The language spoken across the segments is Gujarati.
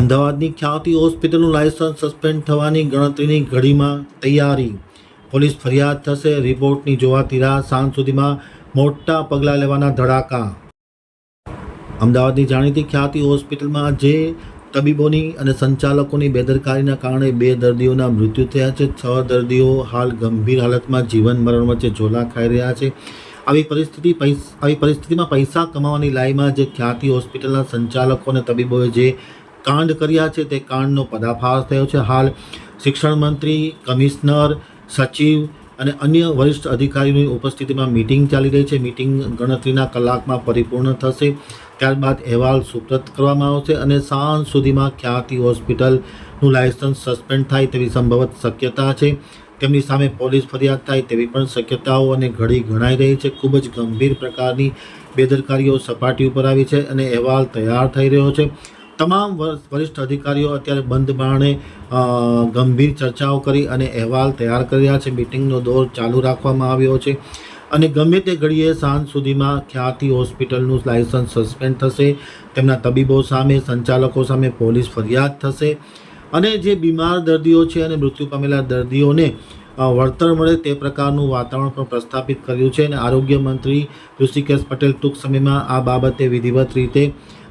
અમદાવાદની ખ્યાતિ હોસ્પિટલનું લાયસન્સ સસ્પેન્ડ થવાની ગણતરીની ઘડીમાં તૈયારી. પોલીસ ફરિયાદ થશે, રિપોર્ટની જોવાતી રાહ સાંજ સુધીમાં મોટા પગલાં લેવાના ધડાકા. અમદાવાદની જાણીતી ખ્યાતિ હોસ્પિટલમાં જે તબીબોની અને સંચાલકોની બેદરકારીના કારણે બે દર્દીઓના મૃત્યુ થયા છે. છ દર્દીઓ હાલ ગંભીર હાલતમાં જીવન મરણ વચ્ચે ઝોલા ખાઈ રહ્યા છે. આવી પરિસ્થિતિ આવી પરિસ્થિતિમાં પૈસા કમાવાની લાઈમાં જે ખ્યાતિ હોસ્પિટલના સંચાલકો અને તબીબોએ જે કાંડ કર્યા છે, તે કાંડનો પદાફાશ થયો છે. હાલ શિક્ષણ મંત્રી, કમિશનર, સચિવ અને અન્ય વરિષ્ઠ અધિકારીઓની ઉપસ્થિતિમાં મિટિંગ ચાલી રહી છે. મિટિંગ ગણતરીના કલાકમાં પરિપૂર્ણ થશે. ત્યારબાદ અહેવાલ સુપ્રત કરવામાં આવશે અને સાંજ સુધીમાં ખ્યાતિ હોસ્પિટલનું લાયસન્સ સસ્પેન્ડ થાય તેવી સંભવત શક્યતા છે. તેમની સામે પોલીસ ફરિયાદ થાય તેવી પણ શક્યતાઓ અને ઘડી ગણાઈ રહી છે. ખૂબ જ ગંભીર પ્રકારની બેદરકારીઓ સપાટી ઉપર આવી છે અને અહેવાલ તૈયાર થઈ રહ્યો છે. તમામ વર- વરિષ્ઠ અધિકારીઓ અત્યારે બંધ બારણે ગંભીર ચર્ચાઓ કરી અને અહેવાલ તૈયાર કરી રહ્યા છે. મિટિંગનો દોર ચાલુ રાખવામાં આવ્યો છે અને ગમે તે ઘડીએ સાંજ સુધીમાં ખ્યાતિ હોસ્પિટલનું લાયસન્સ સસ્પેન્ડ થશે. તેમના તબીબો સામે, સંચાલકો સામે પોલીસ ફરિયાદ થશે અને જે બીમાર દર્દીઓ છે અને મૃત્યુ પામેલા દર્દીઓને વળતર મળે તે પ્રકારનું વાતાવરણ પણ પ્રસ્થાપિત કર્યું છે અને આરોગ્ય મંત્રી ઋષિકેશ પટેલ ટૂંક સમયમાં આ બાબતે વિધિવત રીતે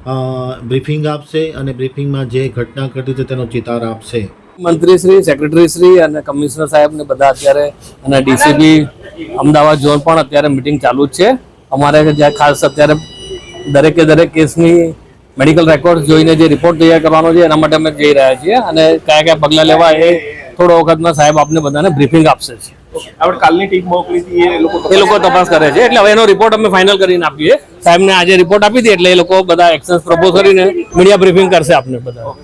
બ્રીફિંગ આપશે અને બ્રીફિંગમાં જે ઘટના ઘટી છે તેનો ચિતાર આપશે. મંત્રી શ્રી સેક્રેટરી શ્રી અને કમિશનર સાહેબને બધા અત્યારે અને ડીસીપી અમદાવાદ ઝોન પણ અત્યારે મિટિંગ ચાલુ જ છે. અમારે જ્યાં ખાસ અત્યારે દરેકે દરેક કેસની મેડિકલ રેકોર્ડ જોઈને જે રિપોર્ટ તૈયાર કરવાનો છે, એના માટે અમે જઈ રહ્યા છીએ અને કયા કયા પગલાં લેવા એ થોડો વખતમાં સાહેબ આપને બધાને બ્રીફિંગ આપશે આપણે કાલની ટીમ મોકલી હતી એ લોકો એ લોકો તપાસ કરે છે. એટલે હવે એનો રિપોર્ટ અમે ફાઇનલ કરીને આપીએ. સાહેબને આજે રિપોર્ટ આપી હતી એટલે એ લોકો બધા એક્શન્સ પ્રપોઝ કરીને મીડિયા બ્રીફિંગ કરશે આપને બધા.